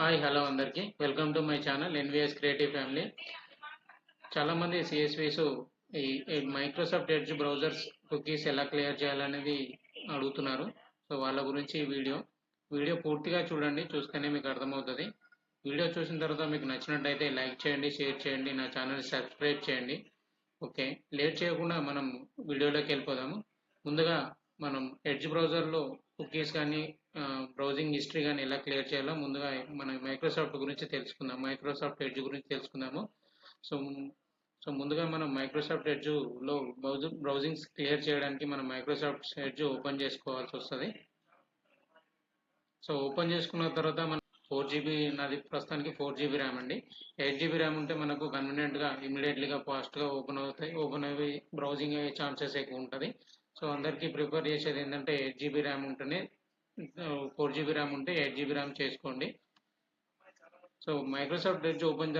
Hi hello అందరికీ. Welcome to my channel NVS creative family. చాలా మంది సిఎస్విస్ ఈ ఈ మైక్రోసాఫ్ట్ ఎడ్జ్ బ్రౌజర్స్ కుకీస్ ఎలా క్లియర్ చేయాలనేది అడుగుతున్నారు. సో వాళ్ళ గురించి ఈ వీడియో. వీడియో పూర్తిగా చూడండి చూస్తేనే మీకు అర్థమవుతుంది. వీడియో చూసిన తర్వాత మీకు నచ్చినట్టయితే లైక్ చేయండి షేర్ చేయండి నా ఛానల్ సబ్స్క్రైబ్ చేయండి. ఓకే లేట్ చేయకుండా మనం వీడియోలోకి వెళ్ళిపోదాము. ముందుగా మనం ఎడ్జ్ బ్రౌజర్లో కుకీస్ కానీ బ్రౌజింగ్ హిస్టరీ కానీ ఎలా క్లియర్ చేయాలో ముందుగా మనం మైక్రోసాఫ్ట్ గురించి తెలుసుకుందాం. మైక్రోసాఫ్ట్ ఎడ్జ్ గురించి తెలుసుకుందాము. సో సో ముందుగా మనం మైక్రోసాఫ్ట్ ఎడ్జ్లో బ్రౌజింగ్ బ్రౌజింగ్స్ క్లియర్ చేయడానికి మనం మైక్రోసాఫ్ట్ ఎడ్జ్ ఓపెన్ చేసుకోవాల్సి వస్తుంది. సో ఓపెన్ చేసుకున్న తర్వాత మనం ఫోర్ జీబీ నాది ప్రస్తుతానికి ఫోర్ జీబీ ర్యామ్ అండి. ఎయిట్ జీబీ ర్యామ్ ఉంటే మనకు కన్వీనియంట్గా ఇమీడియట్లీగా ఫాస్ట్గా ఓపెన్ అవుతాయి ఓపెన్ అయ్యి బ్రౌజింగ్ అయ్యే ఛాన్సెస్ ఎక్కువ ఉంటుంది. సో అందరికీ ప్రిఫర్ చేసేది ఏంటంటే ఎయిట్ జీబీ ర్యామ్ ఉంటుంది ఫోర్ జీబీ ర్యామ్ ఉంటే ఎయిట్ జీబీ ర్యామ్ చేసుకోండి. So Microsoft Edge open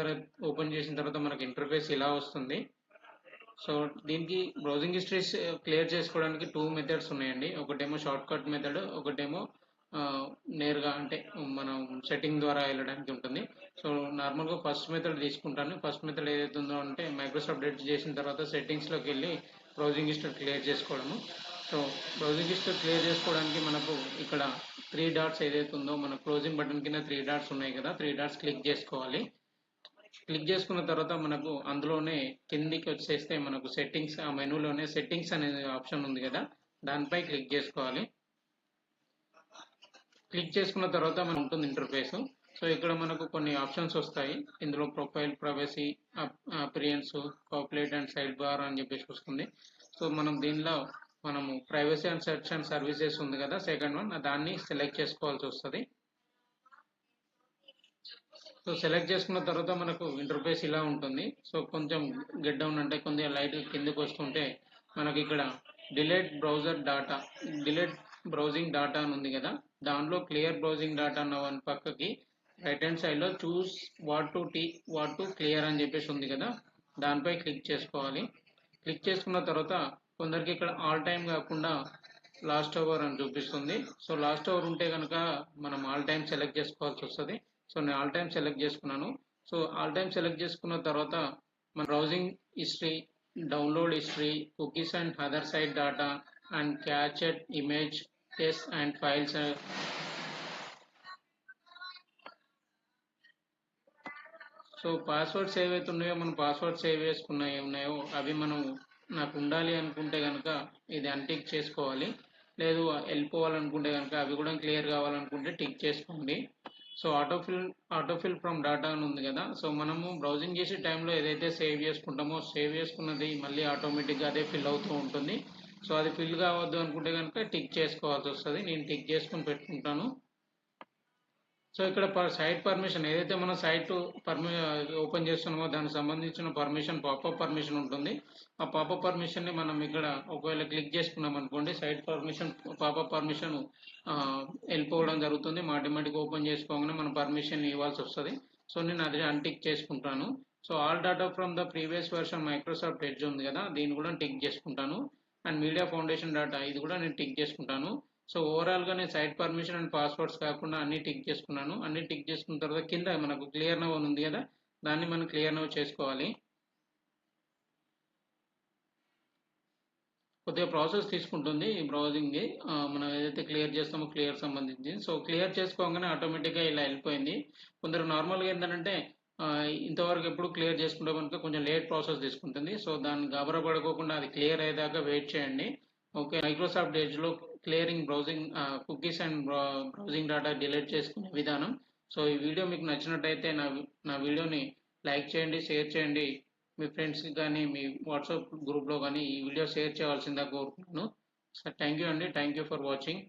open చేసిన తర్వాత మనకి ఇంటర్ఫేస్ ఇలా వస్తుంది. సో దీనికి బ్రౌజింగ్ హిస్టరీస్ క్లియర్ చేసుకోవడానికి టూ మెథడ్స్ ఉన్నాయండి. ఒకటేమో షార్ట్ కట్ మెథడ్ ఒకటేమో నేరుగా అంటే మనం సెట్టింగ్ ద్వారా వెళ్ళడానికి ఉంటుంది. సో నార్మల్గా ఫస్ట్ మెథడ్ తీసుకుంటాను. ఫస్ట్ మెథడ్ ఏదైతే ఉందో అంటే మైక్రోసాఫ్ట్ ఎడ్జ్ చేసిన తర్వాత సెట్టింగ్స్లోకి వెళ్ళి బ్రౌజింగ్ హిస్టరీ క్లియర్ చేసుకోవడము. సో బ్రౌజింగ్ హిస్టరీ క్లియర్ చేసుకోవడానికి మనకు ఇక్కడ త్రీ డాట్స్ ఏదైతే ఉందో మన క్లోజింగ్ బటన్ కింద త్రీ డాట్స్ ఉన్నాయి కదా త్రీ డాట్స్ క్లిక్ చేసుకోవాలి. క్లిక్ చేసుకున్న తర్వాత మనకు అందులోనే కిందికి వచ్చేస్తే మనకు సెట్టింగ్స్ ఆ మెనూలోనే సెట్టింగ్స్ అనే ఆప్షన్ ఉంది కదా దానిపై క్లిక్ చేసుకోవాలి. క్లిక్ చేసుకున్న తర్వాత మనం ఉంటుంది ఇంటర్ఫేస్ సో ఇక్కడ మనకు కొన్ని ఆప్షన్స్ వస్తాయి. ఇందులో profile privacy appearance copilot and sidebar అని చెప్పేసి వస్తుంది. సో మనం దీనిలో మనము privacy and search and services ఉంది కదా సెకండ్ వన్ దాన్ని సెలెక్ట్ చేసుకోవాల్సి వస్తుంది. సో సెలెక్ట్ చేసుకున్న తర్వాత మనకు ఇంటర్ఫేస్ ఇలా ఉంటుంది. సో కొంచెం గెట్ డౌన్ అంటే కొంచెం లైట్ కిందకి వస్తుంటే మనకి ఇక్కడ delete browser data delete browsing data అని ఉంది కదా దానిలో క్లియర్ బ్రౌజింగ్ డాటా అన్న వన్ పక్కకి రైట్ హ్యాండ్ సైడ్లో చూస్ వాట్ టు టీ వాట్ టు క్లియర్ అని చెప్పేసి ఉంది కదా దానిపై క్లిక్ చేసుకోవాలి. క్లిక్ చేసుకున్న తర్వాత కొందరికి ఇక్కడ ఆల్ టైం కాకుండా లాస్ట్ అవర్ అని చూపిస్తుంది. సో లాస్ట్ అవర్ ఉంటే కనుక మనం ఆల్ టైం సెలెక్ట్ చేసుకోవాల్సి వస్తుంది. సో నేను ఆల్ టైం సెలెక్ట్ చేసుకున్నాను. సో ఆల్ టైం సెలెక్ట్ చేసుకున్న తర్వాత మన browsing history download history cookies and other side data and cached image test and files so passwords ఏవైతే ఉన్నాయో మనం పాస్వర్డ్ సేవ్ వేసుకున్నాయి ఉన్నాయో అవి మనం నాకు ఉండాలి అనుకుంటే కనుక ఇది అన్టిక్ చేసుకోవాలి. లేదు వెళ్ళిపోవాలనుకుంటే కనుక అవి కూడా క్లియర్ కావాలనుకుంటే టిక్ చేసుకోండి. So autofill autofill from data అని ఉంది కదా. సో మనము బ్రౌజింగ్ చేసే టైంలో ఏదైతే సేవ్ చేసుకుంటామో సేవ్ చేసుకున్నది మళ్ళీ ఆటోమేటిక్గా అదే ఫిల్ అవుతూ ఉంటుంది. సో అది ఫిల్ కావద్దు అనుకుంటే కనుక టిక్ చేసుకోవాల్సి వస్తుంది. నేను టిక్ చేసుకుని పెట్టుకుంటాను. సో ఇక్కడ సైట్ పర్మిషన్ ఏదైతే మనం సైట్ పర్మి ఓపెన్ చేస్తున్నామో దానికి సంబంధించిన పర్మిషన్ పాపప్ పర్మిషన్ ఉంటుంది. ఆ పాపప్ పర్మిషన్ని మనం ఇక్కడ ఒకవేళ క్లిక్ చేసుకున్నాం అనుకోండి సైట్ పర్మిషన్ పాపప్ పర్మిషన్ వెళ్ళిపోవడం జరుగుతుంది. మాటిమాటికి ఓపెన్ చేసుకోగానే మనం పర్మిషన్ ఇవ్వాల్సి వస్తుంది. సో నేను అది అన్టిక్ చేసుకుంటాను. So all data from the previous version Microsoft Edge ఉంది కదా దీన్ని కూడా టిక్ చేసుకుంటాను. అండ్ మీడియా ఫౌండేషన్ డాటా ఇది కూడా నేను టిక్ చేసుకుంటాను. సో ఓవరాల్గా నేను సైట్ పర్మిషన్ అండ్ పాస్వర్డ్స్ కాకుండా అన్ని టిక్ చేసుకున్నాను. అన్ని టిక్ చేసుకున్న తర్వాత కింద మనకు క్లియర్ నవ్ అని ఉంది కదా దాన్ని మనం క్లియర్ నవ్ చేసుకోవాలి. కొద్దిగా ప్రాసెస్ తీసుకుంటుంది ఈ బ్రౌజింగ్ది మనం ఏదైతే క్లియర్ చేస్తామో క్లియర్ సంబంధించి సో క్లియర్ చేసుకోగానే ఆటోమేటిక్గా ఇలా వెళ్ళిపోయింది. కొందరు నార్మల్గా ఏంటంటే ఇంతవరకు ఎప్పుడు క్లియర్ చేసుకుంటే కనుక కొంచెం లేట్ ప్రాసెస్ తీసుకుంటుంది. సో దాన్ని గబరపడుకోకుండా అది క్లియర్ అయ్యేదాకా వెయిట్ చేయండి. ఓకే మైక్రోసాఫ్ట్ ఎడ్జ్లో clearing browsing cookies and browsing data delete చేసుకునే విధానం. సో ఈ వీడియో మీకు నచ్చినట్టయితే నా నా వీడియోని లైక్ చేయండి షేర్ చేయండి. మీ ఫ్రెండ్స్కి కానీ మీ వాట్సాప్ గ్రూప్లో కానీ ఈ వీడియో షేర్ చేయాల్సిందిగా కోరుకుంటున్నాను. సార్ థ్యాంక్ యూ అండి. Thank you for watching.